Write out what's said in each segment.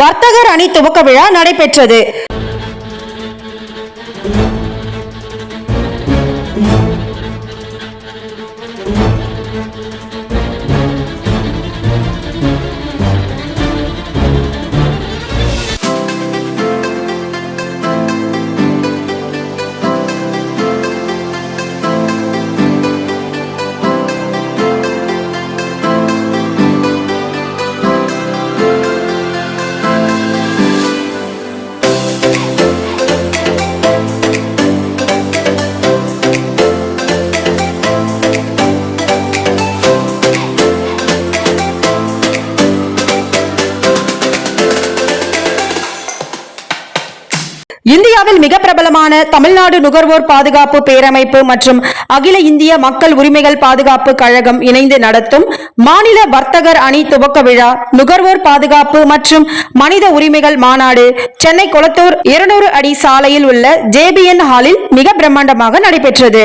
வர்த்தகர் அணி துவக்க விழா நடைபெற்றது. இந்தியாவில் மிக பிரபலமான தமிழ்நாடு நுகர்வோர் பாதுகாப்பு பேரமைப்பு மற்றும் அகில இந்திய மக்கள் உரிமைகள் பாதுகாப்பு கழகம் இணைந்து நடத்தும் மாநில வர்த்தகர் அணி துவக்க விழா நுகர்வோர் பாதுகாப்பு மற்றும் மனித உரிமைகள் மாநாடு சென்னை கொளத்தூர் இருநூறு அடி சாலையில் உள்ள ஜேபிஎன் ஹாலில் மிக பிரம்மாண்டமாக நடைபெற்றது.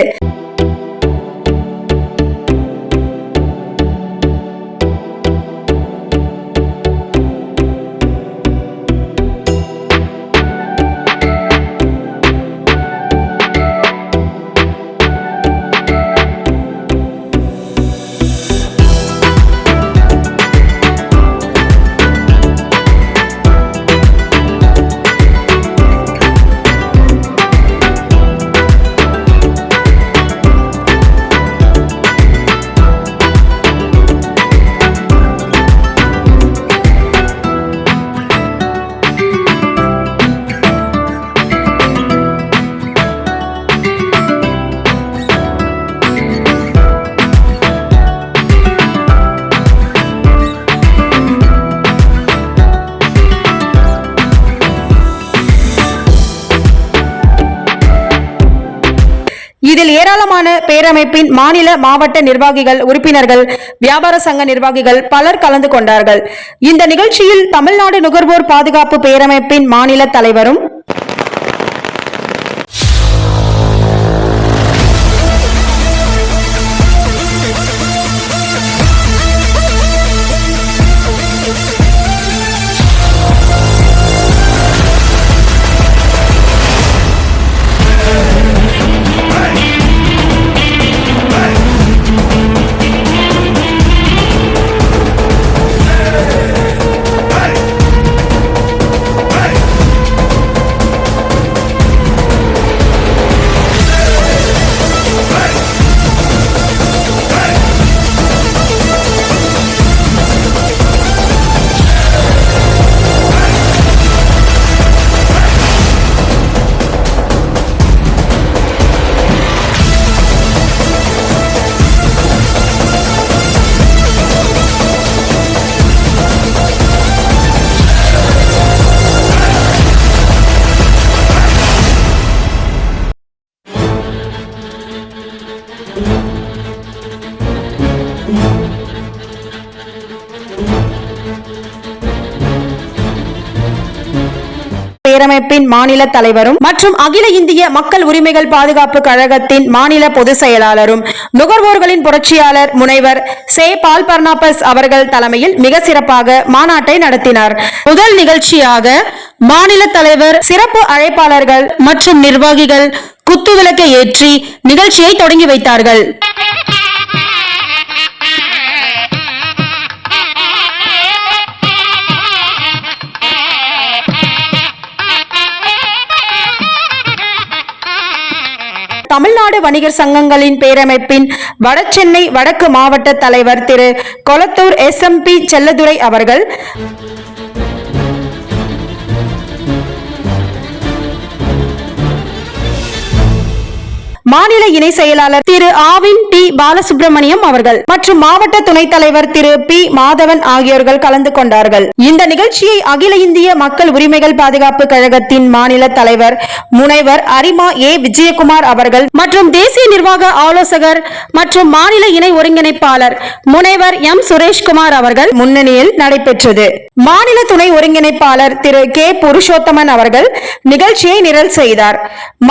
பேரமைப்பின் மாநில மாவட்ட நிர்வாகிகள் உறுப்பினர்கள் வியாபார சங்க நிர்வாகிகள் பலர் கலந்து கொண்டார்கள். இந்த நிகழ்ச்சியில் தமிழ்நாடு நுகர்வோர் பாதுகாப்பு பேரமைப்பின் மாநில தலைவரும் பேரமைப்பின் மாநில தலைவரும் மற்றும் அகில இந்திய மக்கள் உரிமைகள் பாதுகாப்பு கழகத்தின் மாநில பொதுச் செயலாளரும். நுகர்வோர்களின் புரட்சியாளர் முனைவர் சே. பால் பர்னாபஸ் அவர்கள் தலைமையில் மிக சிறப்பாக மாநாட்டை நடத்தினார். முதல் நிகழ்ச்சியாக மாநில தலைவர் சிறப்பு அழைப்பாளர்கள் மற்றும் நிர்வாகிகள் குத்துவிளக்கை ஏற்றி நிகழ்ச்சியை தொடங்கி வைத்தார்கள். வணிகர் சங்கங்களின் பேரமைப்பின் வடசென்னை வடக்கு மாவட்ட தலைவர் திரு Kolathur S M B Selladurai அவர்கள். மாநில இணை செயலாளர் திரு ஆவின் டி பாலசுப்ரமணியம் அவர்கள் மற்றும் மாவட்ட துணைத் தலைவர் திரு பி மாதவன் ஆகியோர்கள் கலந்து கொண்டார்கள். இந்த நிகழ்ச்சியை அகில இந்திய மக்கள் உரிமைகள் பாதுகாப்பு கழகத்தின் மாநில தலைவர் முனைவர் அரிமா ஏ விஜயகுமார் அவர்கள் மற்றும் தேசிய நிர்வாக ஆலோசகர் மற்றும் மாநில இணை ஒருங்கிணைப்பாளர் முனைவர் எம் சுரேஷ்குமார் அவர்கள் முன்னணியில் நடைபெற்றது. மாநில துணை ஒருங்கிணைப்பாளர் திரு கே புருஷோத்தமன் அவர்கள் நிகழ்ச்சியை நிரல் செய்தார்.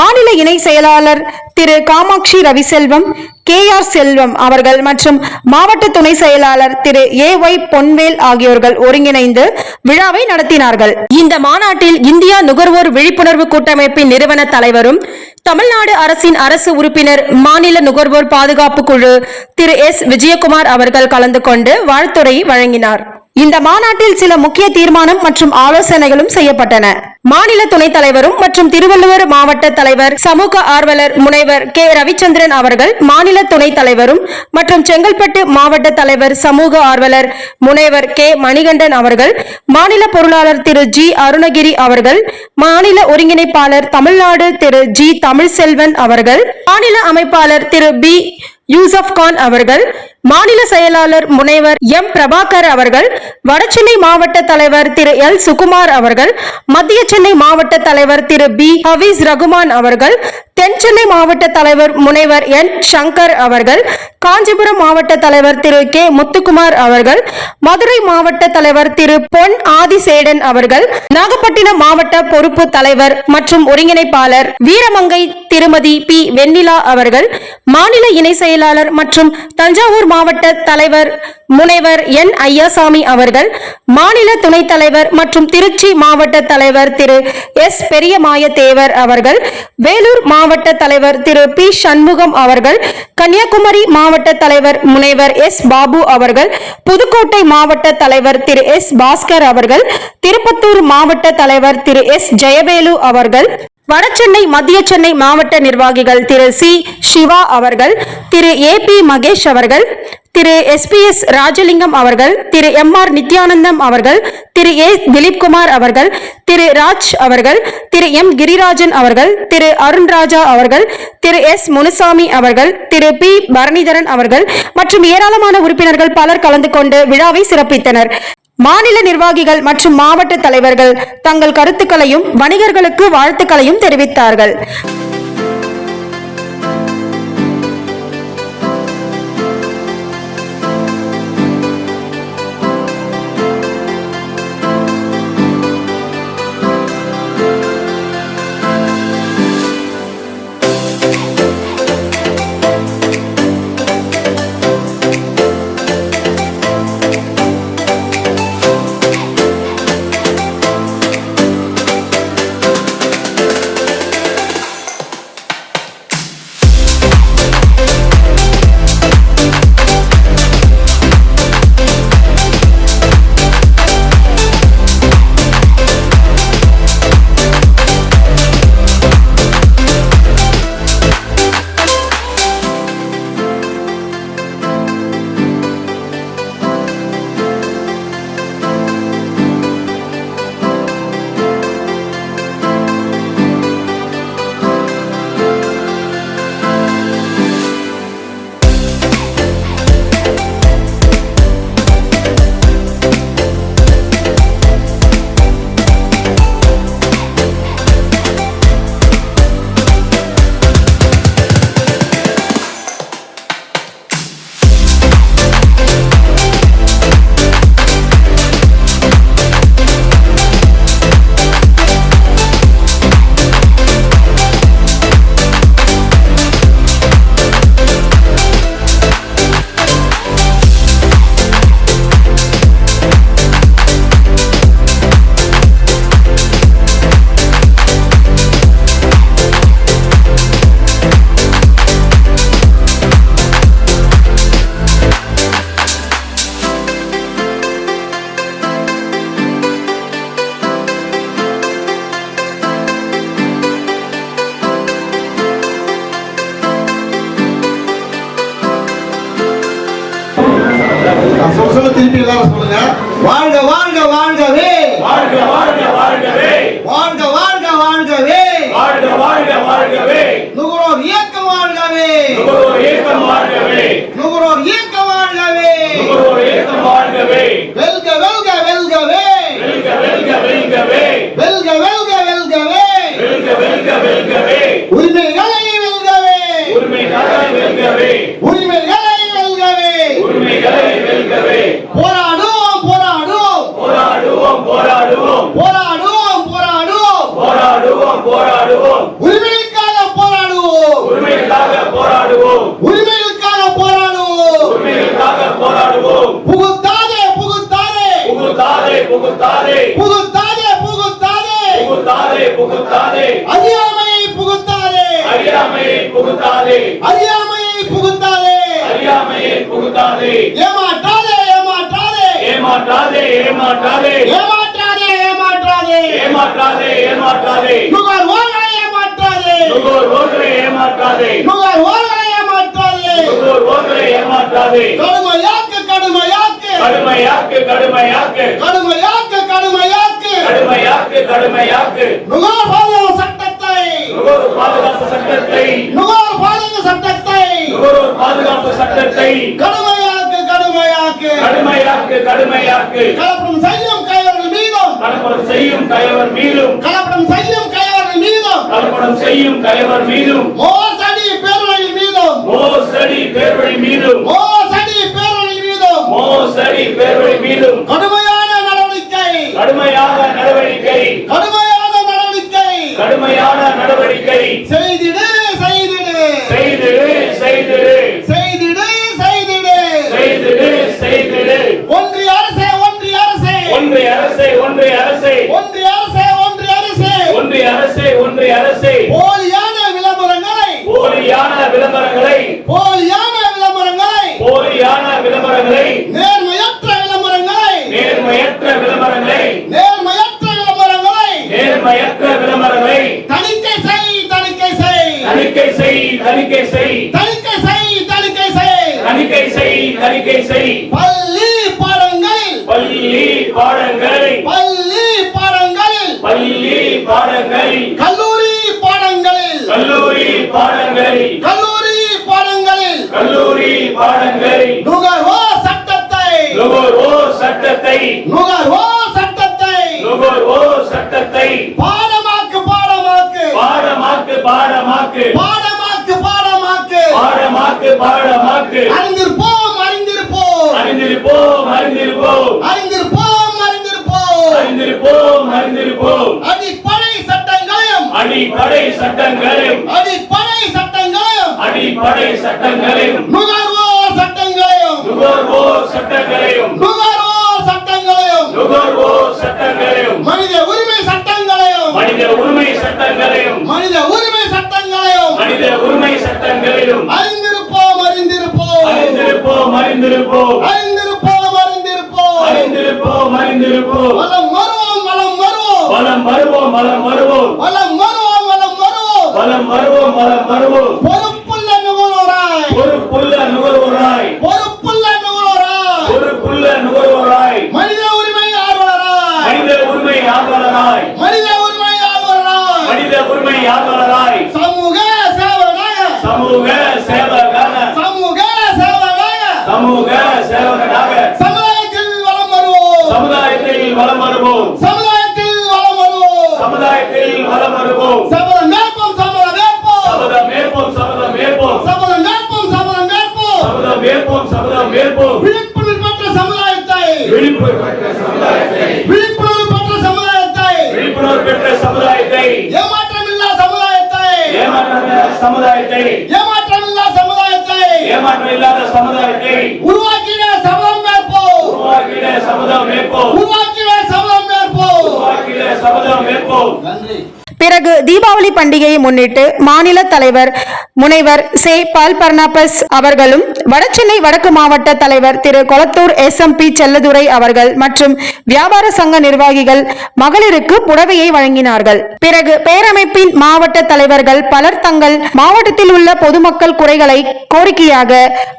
மாநில இணை செயலாளர் திரு திரு காமாட்சி ரவிசெல்வம் கே ஆர் செல்வம் அவர்கள் மற்றும் மாவட்ட துணை செயலாளர் திரு ஏ ஒய் பொன்வேல் ஆகியோர்கள் ஒருங்கிணைந்து விழாவை நடத்தினார்கள். இந்த மாநாட்டில் இந்தியா நுகர்வோர் விழிப்புணர்வு கூட்டமைப்பின் நிறுவன தலைவரும் தமிழ்நாடு அரசின் அரசு உறுப்பினர் மாநில நுகர்வோர் பாதுகாப்பு குழு திரு எஸ். விஜயகுமார் அவர்கள் கலந்து கொண்டு வாழ்த்துரை வழங்கினார். இந்த மாநாட்டில் சில முக்கிய தீர்மானம் மற்றும் ஆலோசனைகளும் செய்யப்பட்டன. மாநில துணைத் தலைவரும் மற்றும் திருவள்ளுவர் மாவட்ட தலைவர் சமூக ஆர்வலர் முனைவர் கே. ரவிச்சந்திரன் அவர்கள் மாநில துணைத் தலைவரும் மற்றும் செங்கல்பட்டு மாவட்ட தலைவர் சமூக ஆர்வலர் முனைவர் கே. மணிகண்டன் அவர்கள் மாநில பொருளாளர் திரு. ஜி. அருணகிரி அவர்கள் மாநில ஒருங்கிணைப்பாளர் தமிழ்நாடு திரு. ஜி. தமிழ்செல்வன் அவர்கள் மாநில அமைப்பாளர் திரு. பி. யூசப் கான் அவர்கள் மாநில செயலாளர் முனைவர் எம். பிரபாகர் அவர்கள் வடசென்னை மாவட்ட தலைவர் திரு. எல். சுகுமார் அவர்கள் மத்திய சென்னை மாவட்ட தலைவர் திரு பி. ஹபீஸ் ரகுமான் அவர்கள் தென்சென்னை மாவட்ட தலைவர் முனைவர் என். சங்கர் அவர்கள் காஞ்சிபுரம் மாவட்ட தலைவர் திரு. கே. முத்துக்குமார் அவர்கள் மதுரை மாவட்ட தலைவர் திரு. பொன் ஆதிசேடன் அவர்கள் நாகப்பட்டினம் மாவட்ட பொறுப்பு தலைவர் மற்றும் ஒருங்கிணைப்பாளர் வீரமங்கை திருமதி பி. வெண்ணிலா அவர்கள் மாநில இணை செயலாளர் மற்றும் தஞ்சாவூர் மாவட்ட தலைவர் முனைவர் என். ஐயாசாமி அவர்கள் மாநில துணைத் தலைவர் மற்றும் திருச்சி மாவட்ட தலைவர் திரு. எஸ் பெரியமாய தேவர் அவர்கள் வேலூர் மாவட்ட தலைவர் திரு பி சண்முகம் அவர்கள் கன்னியாகுமரி மாவட்ட தலைவர் முனைவர் எஸ் பாபு அவர்கள் புதுக்கோட்டை மாவட்ட தலைவர் திரு எஸ் பாஸ்கர் அவர்கள் திருப்பத்தூர் மாவட்ட தலைவர் திரு எஸ் ஜெயவேலு அவர்கள் வடசென்னை மத்திய சென்னை மாவட்ட நிர்வாகிகள் திரு சி. சிவா அவர்கள் திரு ஏ. பி. மகேஷ் அவர்கள் திரு எஸ்பிஎஸ் ராஜலிங்கம் அவர்கள் திரு எம். ஆர். நித்யானந்தம் அவர்கள் திரு ஏ. திலீப்குமார் அவர்கள் திரு ராஜ் அவர்கள் திரு எம். கிரிராஜன் அவர்கள் திரு அருண்ராஜா அவர்கள் திரு எஸ். முனுசாமி அவர்கள் திரு பி. பரணிதரன் அவர்கள் மற்றும் ஏராளமான உறுப்பினர்கள் பலர் கலந்து கொண்டு விழாவை சிறப்பித்தனர். மாநில நிர்வாகிகள் மற்றும் மாவட்ட தலைவர்கள் தங்கள் கருத்துக்களையும் வணிகர்களுக்கு வாழ்த்துக்களையும் தெரிவித்தார்கள். வாழ்கவே. நுகர்வோர் இயக்கம் வாழ்கவே. நுகரோர் இயக்கம் வாழ்கவே. நுகர்வோர் இயக்கம் வாழ்கவே. வெல்க வெல்க வெல்கவே. வெல்க வெல்க வெல்கவே. வெல்க வெல்க வெல்கவே. வெல்க வெல்க வெல்கவே. புகுத்தாதே புகுத்தாதே. அறியாமையை புகுத்தாதே. அறியாமையை புகுத்தாதே. அறியாமையை புகுத்தாதே. அறியாமையை புகுத்தாதே. ஏமாற்றாதே ஏமாற்றாதே. ஏமாற்றாதே ஏமாற்றாதே. ஏமாற்றாதே ஏமாற்றாதே. ஏமாற்றாதே ஏமாற்றாதே. நுகர்வோர்களை ஏமாற்றாதே. நுகர் ஓர்களை ஏமாற்றாதே. நுகர்வோர்களை ஏமாற்றாதே. நுகர் ஓர்களை ஏமாற்றாதே. கடுமையாக்கு கடுமையாக்கு. கடுமையாக்கு கடுமையாக்கு. கடுமையாக்கு கடுமையாக்கு கடுமையாக்கு. நுகர் பாதுகாப்பு சட்டத்தை. நுகர்வோர் பாதுகாப்பு சட்டத்தை. நுகர் பாதுகாப்பு சட்டத்தை. நுகர்வோர் பாதுகாப்பு சட்டத்தை. கடுமையாக்கு கடுமையாக்கு. கடுமையாக்கு கடுமையாக்கு. கலப்படம் செய்யும் கைவர்கள் மீதும். கலப்படம் செய்யும் கயவர் மீதும். கலப்படம் செய்யும் கைவர்கள் மீதும். கலப்படம் செய்யும் கயவர் மீதும். மோசடி பேரொழி மீதும். மோசடி பேர்வழி மீதும். மோசடி பேரொழி மீதும். மோசடி பேர்வழி மீதும். கடுமையான கடுமையான நடவடிக்கை. கடுமையான நடவடிக்கை. கடுமையான நடவடிக்கை. செய்திடு செய்திடு. செய்திடு செய்திடு. செய்திடு செய்திடு. செய்திடு செய்திடு. ஒன்றிய அரசே ஒன்றிய அரசே. ஒன்றிய அரசே ஒன்றிய அரசே. ஒன்றிய அரசே ஒன்றிய அரசே. ஒன்றிய அரசே ஒன்றிய அரசே. போலியான விளம்பரங்களை. போலியான விளம்பரங்களை. போலியான விளம்பரங்களை. போலியான விளம்பரங்களை நேர்மையற்ற விளம்பரங்களை நேர்மையற்ற விளம்பரங்களை நேர்மையற்ற விளம்பரங்களை நேர்மையற்ற விளம்பரங்களை தணிக்கை செய் தணிக்கை செய் தணிக்கை செய் தணிக்கை செய். தணிக்கை செய் தணிக்கை செய். தணிக்கை செய் தணிக்கை செய். பள்ளி பாடங்களில் பள்ளி பாடங்களை. பள்ளி பாடங்களில் பள்ளி பாடங்களில் கல்லூரி பாடங்களில் கல்லூரி பாடங்களில் கல்லூரி பாடங்களில் கல்லூரி பாடங்களில் நுகர்வோர் சட்டத்தை. நுகர்வோர் சட்டத்தை. நுகர்வோர் பாடமாக்கு. பாடமாக்கு பாடமாக்கு. பாடமாக்கு பாடமாக்கு. அறிந்திருப்போம் அறிந்திருப்போம். அறிந்திருப்போம் அறிந்திருப்போம். அறிந்திருப்போம் அறிந்திருப்போம். அறிந்திருப்போம் அறிந்திருப்போம். அடிப்படை சட்டங்களையும் அடிப்படை சட்டங்களையும் அடிப்படை சட்டங்களையும் அடிப்படை சட்டங்களையும் நுகர்வோர் சட்டங்களையும் நுகர்வோர் சட்டங்களையும் நுகர்வோர் சட்டங்களையும் நுகர்வோர் சட்டங்களையும் மனித உரிமை சட்டங்களையும் மனித உரிமை சட்டங்களையும் மனித உரிமை மனித உரிமை சட்டங்களையும் அறிந்திருப்போம் அறிந்திருப்போம். அறிந்திருப்போம் அறிந்திருப்போம். அறிந்திருப்போம் அறிந்திருப்போம். அறிந்திருப்போம் அறிந்திருப்போம். வலம் வருவோம் வலம் வருவோம். வலம் வருவோம் வலம் வருவோம். வலம் வருவோம் வலம் வருவோம். வலம் வருவோம் வலம் வருவோம். பொறுப்புள்ள விழிப்புணர்வு பெற்ற சமுதாயத்தை. விழிப்புணர்வு பெற்ற சமுதாயத்தை. விழிப்புணர்வு பெற்ற சமுதாயத்தை. ஏமாற்றமில்லா சமுதாயத்தை. ஏமாற்ற சமுதாயத்தை ஏமாற்றமில்லா சமுதாயத்தை. ஏமாற்றம் இல்லாத சமுதாயத்தை. உருவாக்கிட சபதம் மேற்போம். உருவாக்கிட சபதம் மேற்போம். உருவாக்கிட சபதம் மேற்போம். உருவாக்கிட சபதம் மேற்போம். நன்றி. பிறகு தீபாவளி பண்டிகையை முன்னிட்டு மாநில தலைவர் முனைவர் சே பால் பர்னாபஸ் அவர்களும் வடசென்னை வடக்கு மாவட்ட தலைவர் திரு Kolathur S. M. B. Selladurai அவர்கள் மற்றும் வியாபார சங்க நிர்வாகிகள் மகளிருக்கு புடவையை வழங்கினார்கள். பிறகு பேரமைப்பின் மாவட்ட தலைவர்கள் பலர் தங்கள் மாவட்டத்தில் உள்ள பொதுமக்கள் குறைகளை கோரிக்கையாக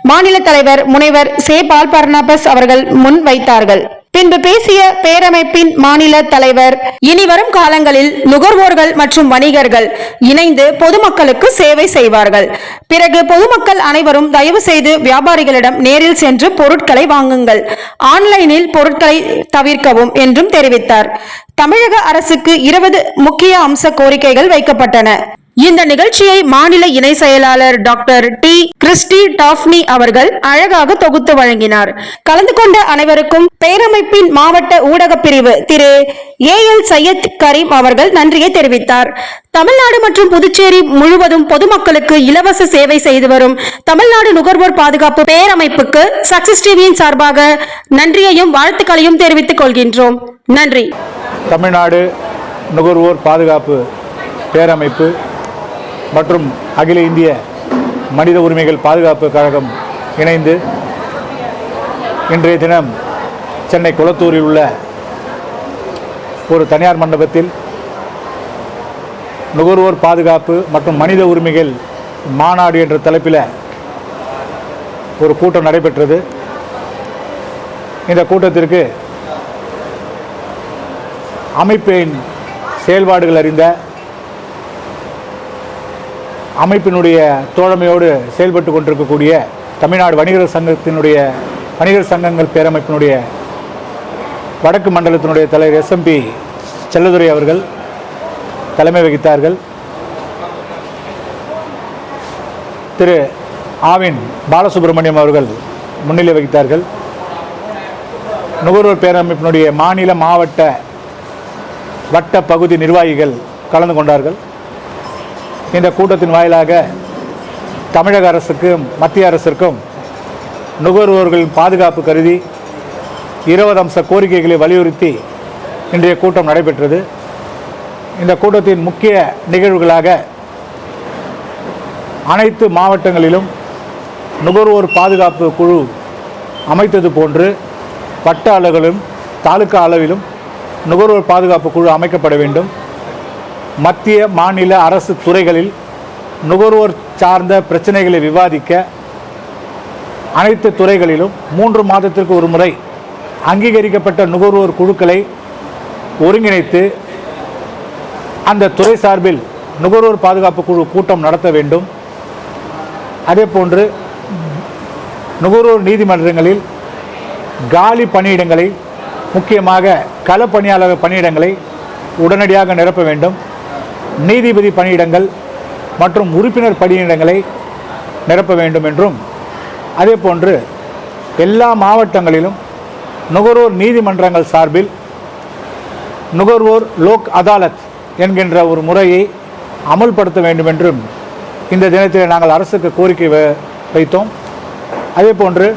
மாநில தலைவர் முனைவர் சே. பால் பர்னாபஸ் அவர்கள் முன் வைத்தார்கள் பின்பு பேசிய பேரமைப்பின் மாநில தலைவர். இனிவரும் காலங்களில் நுகர்வோர்கள் மற்றும் வணிகர்கள் இணைந்து பொதுமக்களுக்கு சேவை செய்வார்கள். பிறகு பொதுமக்கள் அனைவரும் தயவு செய்து வியாபாரிகளிடம் நேரில் சென்று பொருட்களை வாங்குங்கள். ஆன்லைனில் பொருட்களை தவிர்க்கவும் என்றும் தெரிவித்தார். தமிழக அரசுக்கு இருபது முக்கிய அம்ச கோரிக்கைகள் வைக்கப்பட்டன. இந்த நிகழ்ச்சியை மாநில இணை செயலாளர் டாக்டர் டி கிறிஸ்டி டாஃப்னி அவர்கள் அழகாக தொகுத்து வழங்கினார். கலந்து கொண்ட அனைவருக்கும் பேரமைப்பின் மாவட்ட ஊடகப் பிரிவு திரு ஏ எல் சையத் கரீம் அவர்கள் நன்றியை தெரிவித்தார். தமிழ்நாடு மற்றும் புதுச்சேரி முழுவதும் பொதுமக்களுக்கு இலவச சேவை செய்து வரும் தமிழ்நாடு நுகர்வோர் பாதுகாப்பு பேரமைப்புக்கு சக்சஸ் டிவியின் சார்பாக நன்றியையும் வாழ்த்துக்களையும் தெரிவித்துக் கொள்கின்றோம். நன்றி. தமிழ்நாடு நுகர்வோர் பாதுகாப்பு பேரமைப்பு மற்றும் அகில இந்திய மனித உரிமைகள் பாதுகாப்பு கழகம் இணைந்து இன்றைய தினம் சென்னை குளத்தூரில் உள்ள ஒரு தனியார் மண்டபத்தில் நுகர்வோர் பாதுகாப்பு மற்றும் மனித உரிமைகள் மாநாடு என்ற தலைப்பில் ஒரு கூட்டம் நடைபெற்றது. இந்த கூட்டத்திற்கு அமைப்பின் செயல்பாடுகள் அறிந்த அமைப்பினுடைய தோழமையோடு செயல்பட்டு கொண்டிருக்கக்கூடிய தமிழ்நாடு வணிகர் சங்கத்தினுடைய வணிகர் சங்கங்கள் பேரமைப்பினுடைய வடக்கு மண்டலத்தினுடைய தலைவர் எஸ்எம்பி செல்லதுரை அவர்கள் தலைமை வகித்தார்கள். திரு ஆவின் பாலசுப்ரமணியம் அவர்கள் முன்னிலை வகித்தார்கள். நுகர்வோர் பேரமைப்பினுடைய மாநில மாவட்ட வட்ட பகுதி நிர்வாகிகள் கலந்து கொண்டார்கள். இந்த கூட்டத்தின் வாயிலாக தமிழக அரசுக்கும் மத்திய அரசிற்கும் நுகர்வோர்களின் பாதுகாப்பு கருதி இருபது அம்ச கோரிக்கைகளை வலியுறுத்தி இன்றைய கூட்டம் நடைபெற்றது. இந்த கூட்டத்தின் முக்கிய நிகழ்வுகளாக அனைத்து மாவட்டங்களிலும் நுகர்வோர் பாதுகாப்பு குழு அமைத்தது போன்று வட்ட அளவிலும் தாலுகா அளவிலும் நுகர்வோர் பாதுகாப்பு குழு அமைக்கப்பட வேண்டும். மத்திய மாநில அரசு துறைகளில் நுகர்வோர் சார்ந்த பிரச்சனைகளை விவாதிக்க அனைத்து துறைகளிலும் மூன்று மாதத்திற்கு ஒரு முறை அங்கீகரிக்கப்பட்ட நுகர்வோர் குழுக்களை ஒருங்கிணைத்து அந்த துறை சார்பில் நுகர்வோர் பாதுகாப்பு குழு கூட்டம் நடத்த வேண்டும். அதேபோன்று நுகர்வோர் நீதிமன்றங்களில் காலி பணியிடங்களை முக்கியமாக கள பணியாளர் பணியிடங்களை உடனடியாக நிரப்ப வேண்டும். நீதிபதி பணியிடங்கள் மற்றும் உறுப்பினர் பணியிடங்களை நிரப்ப வேண்டும் என்றும் அதேபோன்று எல்லா மாவட்டங்களிலும் நுகர்வோர் நீதிமன்றங்கள் சார்பில் நுகர்வோர் லோக் அதாலத் என்கின்ற ஒரு முறையை அமல்படுத்த வேண்டும் என்றும் இந்த தினத்தில் நாங்கள் அரசுக்கு கோரிக்கை வ- வைத்தோம். அதேபோன்று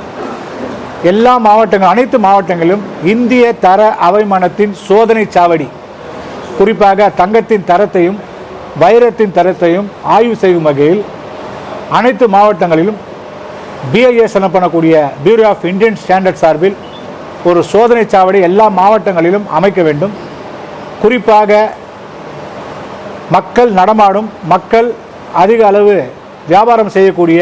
எல்லா மாவட்டங்கள் அனைத்து மாவட்டங்களிலும் இந்திய தர அவைமனத்தின் சோதனை சாவடி குறிப்பாக தங்கத்தின் தரத்தையும் வைரத்தின் தரத்தையும் ஆய்வு செய்யும் வகையில் அனைத்து மாவட்டங்களிலும் பிஐஎஸ் எனப்படக்கூடிய பியூரோ ஆஃப் இந்தியன் ஸ்டாண்டர்ட் சார்பில் ஒரு சோதனை சாவடி எல்லா மாவட்டங்களிலும் அமைக்க வேண்டும். குறிப்பாக மக்கள் நடமாடும் மக்கள் அதிக அளவு வியாபாரம் செய்யக்கூடிய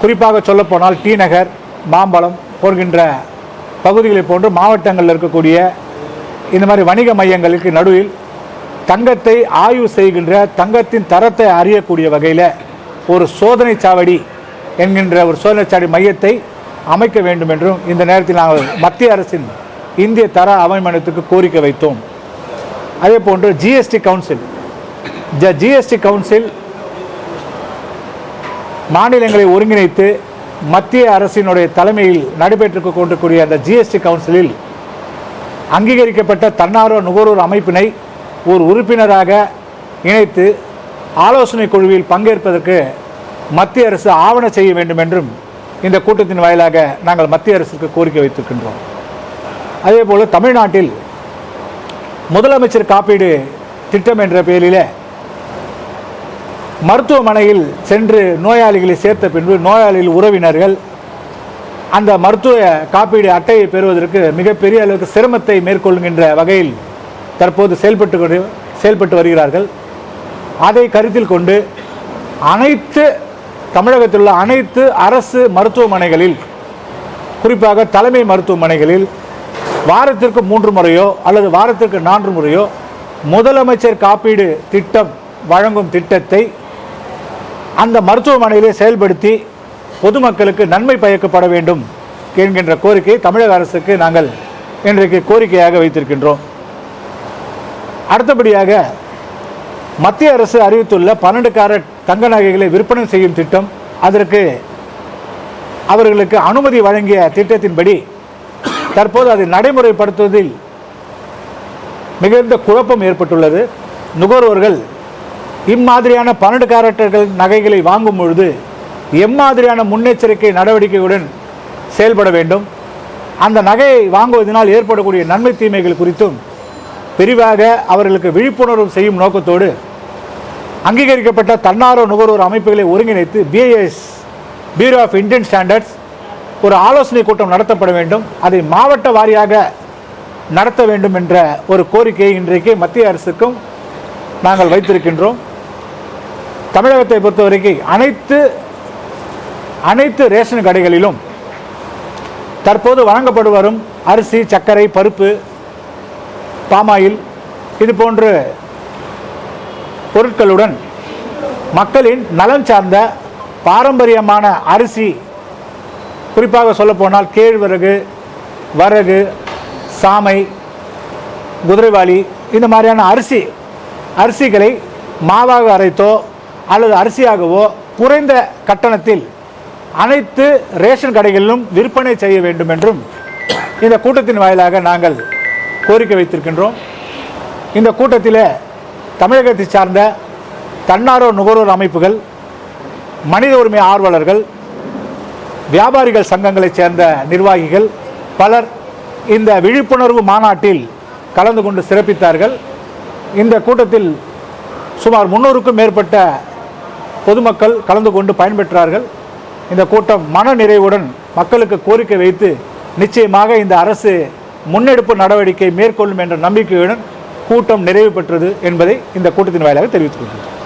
குறிப்பாக சொல்லப்போனால் டி நகர் மாம்பழம் போன்ற பகுதிகளை போன்று மாவட்டங்களில் இருக்கக்கூடிய இந்த மாதிரி வணிக மையங்களுக்கு நடுவில் தங்கத்தை ஆய்வு செய்கின்ற தங்கத்தின் தரத்தை அறியக்கூடிய வகையில் ஒரு சோதனை சாவடி என்கின்ற ஒரு சோதனை சாவடி மையத்தை அமைக்க வேண்டும் என்றும் இந்த நேரத்தில் நாங்கள் மத்திய அரசின் இந்திய தர அமைமனத்துக்கு கோரிக்கை வைத்தோம். அதே போன்று ஜிஎஸ்டி கவுன்சில் ஜ ஜிஎஸ்டி கவுன்சில் மாநிலங்களை ஒருங்கிணைத்து மத்திய அரசினுடைய தலைமையில் நடைபெற்று கொண்டிருக்கூடிய அந்த ஜிஎஸ்டி கவுன்சிலில் அங்கீகரிக்கப்பட்ட தன்னார்வ நுகர்வோர் அமைப்பினை ஒரு உறுப்பினராக இணைத்து ஆலோசனை குழுவில் பங்கேற்பதற்கு மத்திய அரசு ஆவண செய்ய வேண்டும் என்றும் இந்த கூட்டத்தின் வாயிலாக நாங்கள் மத்திய அரசுக்கு கோரிக்கை வைத்திருக்கின்றோம். அதேபோல் தமிழ்நாட்டில் முதலமைச்சர் காப்பீடு திட்டம் என்ற பெயரில் மருத்துவமனையில் சென்று நோயாளிகளை சேர்த்த பின்பு நோயாளிகள் உறவினர்கள் அந்த மருத்துவ காப்பீடு அட்டையை பெறுவதற்கு மிகப்பெரிய அளவுக்கு சிரமத்தை மேற்கொள்கின்ற வகையில் தற்போது செயல்பட்டு செயல்பட்டு வருகிறார்கள். அதை கருத்தில் கொண்டு அனைத்து தமிழகத்தில் உள்ள அனைத்து அரசு மருத்துவமனைகளில் குறிப்பாக தலைமை மருத்துவமனைகளில் வாரத்திற்கு மூன்று முறையோ அல்லது வாரத்திற்கு நான்கு முறையோ முதலமைச்சர் காப்பீடு திட்டம் வழங்கும் திட்டத்தை அந்த மருத்துவமனையிலே செயல்படுத்தி பொதுமக்களுக்கு நன்மை பயக்கப்பட வேண்டும் என்கின்ற கோரிக்கையை தமிழக அரசுக்கு நாங்கள் இன்றைக்கு கோரிக்கையாக வைத்திருக்கின்றோம். அடுத்தபடியாக மத்திய அரசு அறிவித்துள்ள பன்னெண்டு கேரட் தங்க நகைகளை விற்பனை செய்யும் திட்டம் அதற்கு அவர்களுக்கு அனுமதி வழங்கிய திட்டத்தின்படி தற்போது அதை நடைமுறைப்படுத்துவதில் மிகுந்த குழப்பம் ஏற்பட்டுள்ளது. நுகர்வோர்கள் இம்மாதிரியான பன்னெண்டு கேரக்டர்கள் நகைகளை வாங்கும் பொழுது எம்மாதிரியான முன்னெச்சரிக்கை நடவடிக்கையுடன் செயல்பட வேண்டும். அந்த நகையை வாங்குவதனால் ஏற்படக்கூடிய நன்மை தீமைகள் குறித்தும் விரிவாக அவர்களுக்கு விழிப்புணர்வு செய்யும் நோக்கத்தோடு அங்கீகரிக்கப்பட்ட தன்னார்வ நுகர்வோர் அமைப்புகளை ஒருங்கிணைத்து BAS bureau of Indian standards ஒரு ஆலோசனை கூட்டம் நடத்தப்பட வேண்டும். அதை மாவட்ட வாரியாக நடத்த வேண்டும் என்ற ஒரு கோரிக்கையை இன்றைக்கு மத்திய அரசுக்கும் நாங்கள் வைத்திருக்கின்றோம். தமிழகத்தை பொறுத்தவரைக்கும் அனைத்து அனைத்து ரேஷன் கடைகளிலும் தற்போது வழங்கப்பட்டு வரும் அரிசி சர்க்கரை பருப்பு பாமாயில் இது போன்ற பொருட்களுடன் மக்களின் நலன் சார்ந்த பாரம்பரியமான அரிசி குறிப்பாக சொல்லப்போனால் கேழ்வரகு வரகு சாமை குதிரைவாளி இந்த மாதிரியான அரிசி அரிசிகளை மாவாக அரைத்தோ அல்லது அரிசியாகவோ குறைந்த கட்டணத்தில் அனைத்து ரேஷன் கடைகளிலும் விற்பனை செய்ய வேண்டும் என்றும் இந்த கூட்டத்தின் வாயிலாக நாங்கள் கோரிக்கை வைத்திருக்கின்றோம். இந்த கூட்டத்தில் தமிழகத்தை சார்ந்த தன்னார்வ நுகர்வோர் அமைப்புகள் மனித உரிமை ஆர்வலர்கள் வியாபாரிகள் சங்கங்களைச் சேர்ந்த நிர்வாகிகள் பலர் இந்த விழிப்புணர்வு மாநாட்டில் கலந்து கொண்டு சிறப்பித்தார்கள். இந்த கூட்டத்தில் சுமார் முன்னூறுக்கும் மேற்பட்ட பொதுமக்கள் கலந்து கொண்டு பயன்பெற்றார்கள். இந்த கூட்டம் மன நிறைவுடன் மக்களுக்கு கோரிக்கை வைத்து நிச்சயமாக இந்த அரசு முன்னெடுப்பு நடவடிக்கை மேற்கொள்ளும் என்ற நம்பிக்கையுடன் கூட்டம் நிறைவு பெற்றது என்பதை இந்த கூட்டத்தின் வாயிலாக தெரிவித்துக் கொள்கிறேன்.